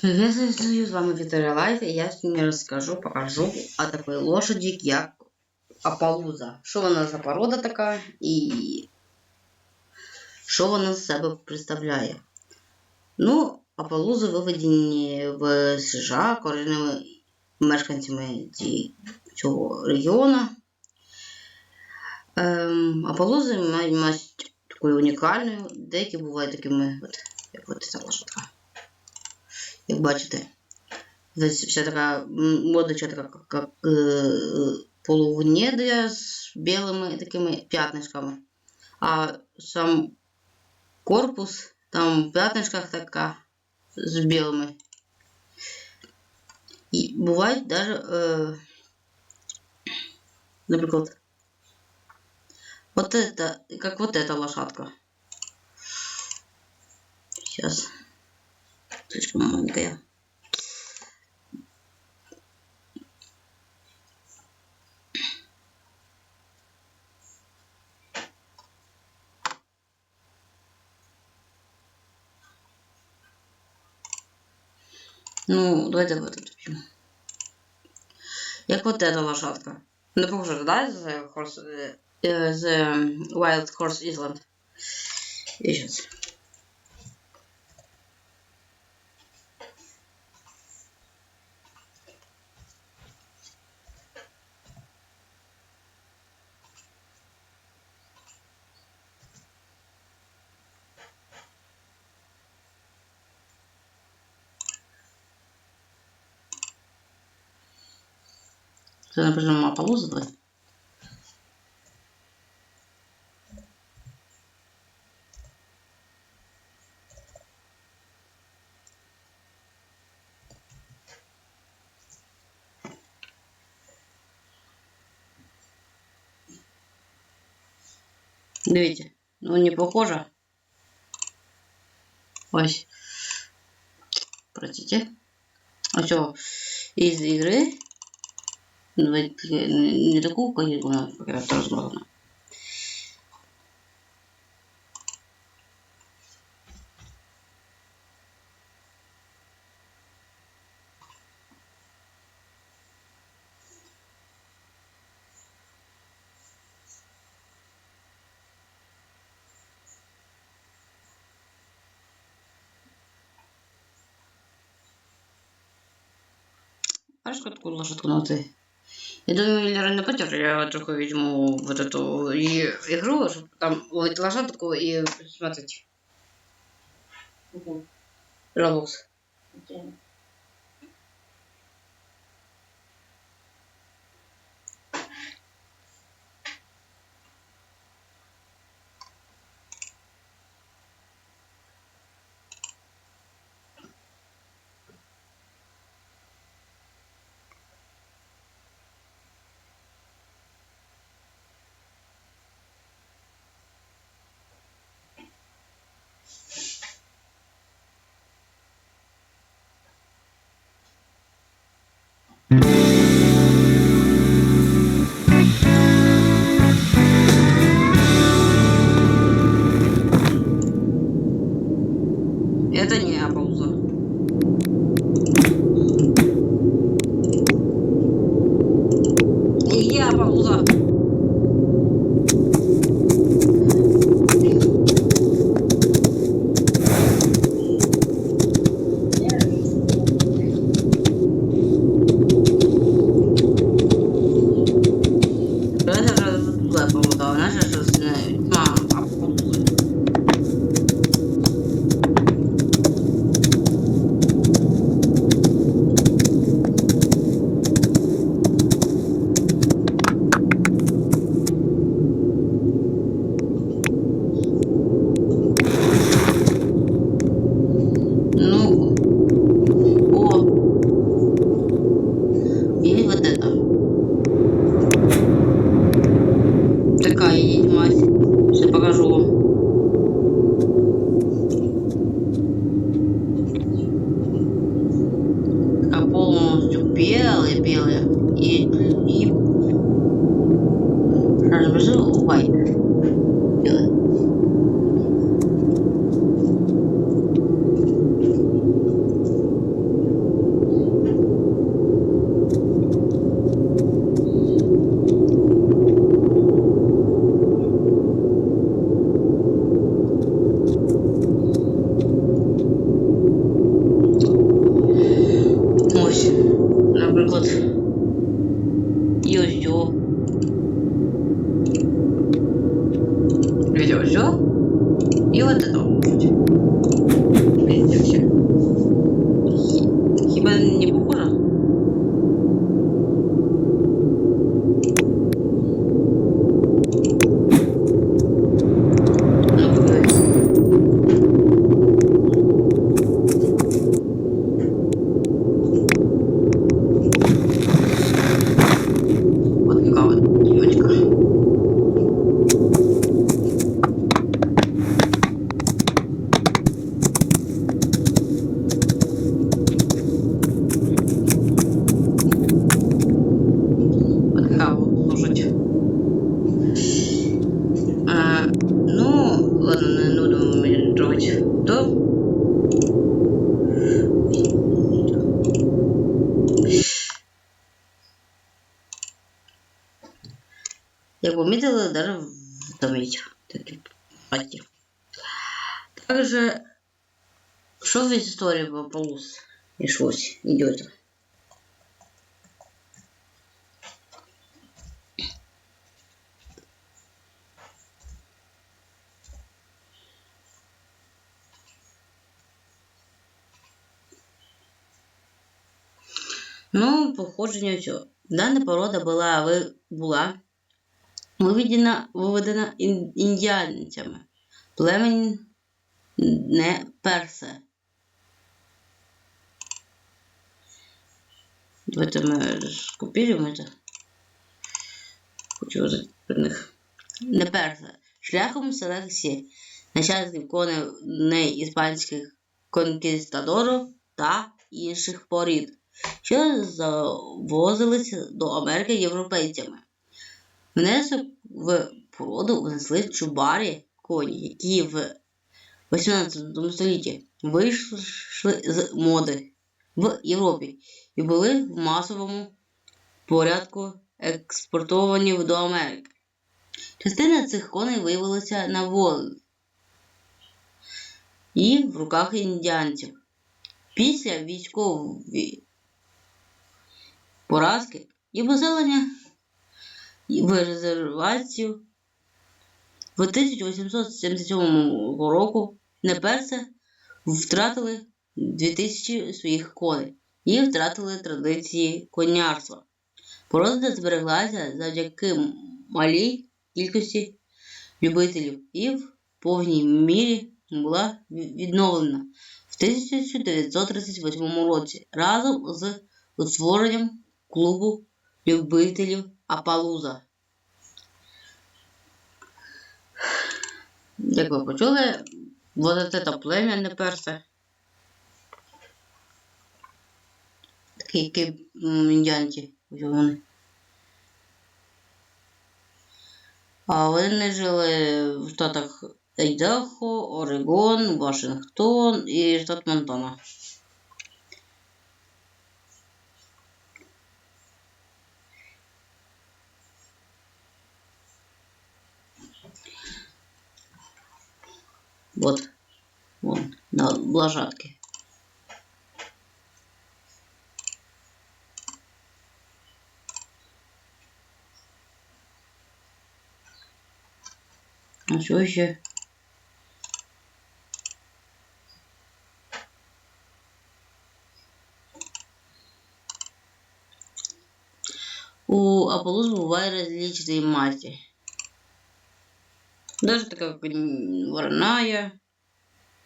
Приветствую, с вами Виталий Лайф, и я сегодня расскажу, покажу о такой лошади, як Апалуза. Що вона за порода така і що вона з себе представляє? Ну, Апалузи виведені в США корінними мешканцями цього регіону. Ем, Апалузи мають масть такою деякі бувають такими, от, як от ця лошадка. Як бачите, весь- вся така м, модочка така, як, як е, полунедря з білими такими п'ятнишками. А сам корпус там в п'ятнишках така з білими. І бувають даже, е, наприклад, вот это, как вот эта лошадка. Сейчас. Слишком. Ну, давайте в этот вб'ю. Як вот эта лошадка. Не похоже, да, з, Horse, е, з Wild Horse Island. І сейчас. Це, наприклад, мапа лузова. Дивіться, ну не похоже. Ось. Простите. А що, із ігри Ну, ведь, э, Не такую книгу она как-то разложена. Бачиш, таку лошадку на ти? Я думаю, Лера не против, я только возьму вот эту и- игру, чтобы там ловить лошадку и смотреть. Roblox. Mm-hmm. помітили даже в Томіті. Такі паті. Также, що в історії про Полус? І щось ідете. Ну, походження цього. Дана порода була, ви, була виведена, виведена індіанцями. Племень не персе. Давайте ми скопіруємо це. Хочу про них. Не персе. Шляхом селекції нащадків коней іспанських конкістадорів та інших порід що завозилися до Америки європейцями. Внесок в породу внесли чубарі коні, які в 18 столітті вийшли з моди в Європі і були в масовому порядку експортовані до Америки. Частина цих коней виявилася на волі і в руках індіанців. Після військової поразки і поселення в резервацію в 1877 року неперси втратили 2000 своїх коней і втратили традиції конярства. Порода збереглася завдяки малій кількості любителів і в повній мірі була відновлена в 1938 році разом з утворенням клубу любителів Апалуза. Як ви почули, вот це плем'я не персе. Такі, індіанці вони. А вони жили в штатах Айдахо, Орегон, Вашингтон і штат Монтана. Вот. Вон, на лошадке. А що ще? У Аполлус бывают различные масти. Даже такая как вороная.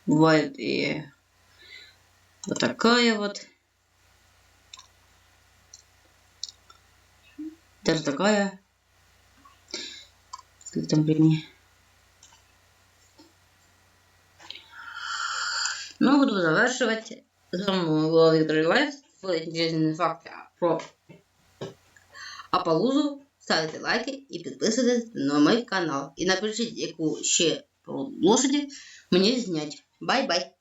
Бывает и вот такая вот. Даже такая. Сколько там времени? Ну, буду завершивать. С вами был Виктор Иванов. Были интересные факты про Аполлузу. Ставте лайки і підписуйтесь на мій канал. І напишіть, яку ще лошаді мені знять. Бай-бай!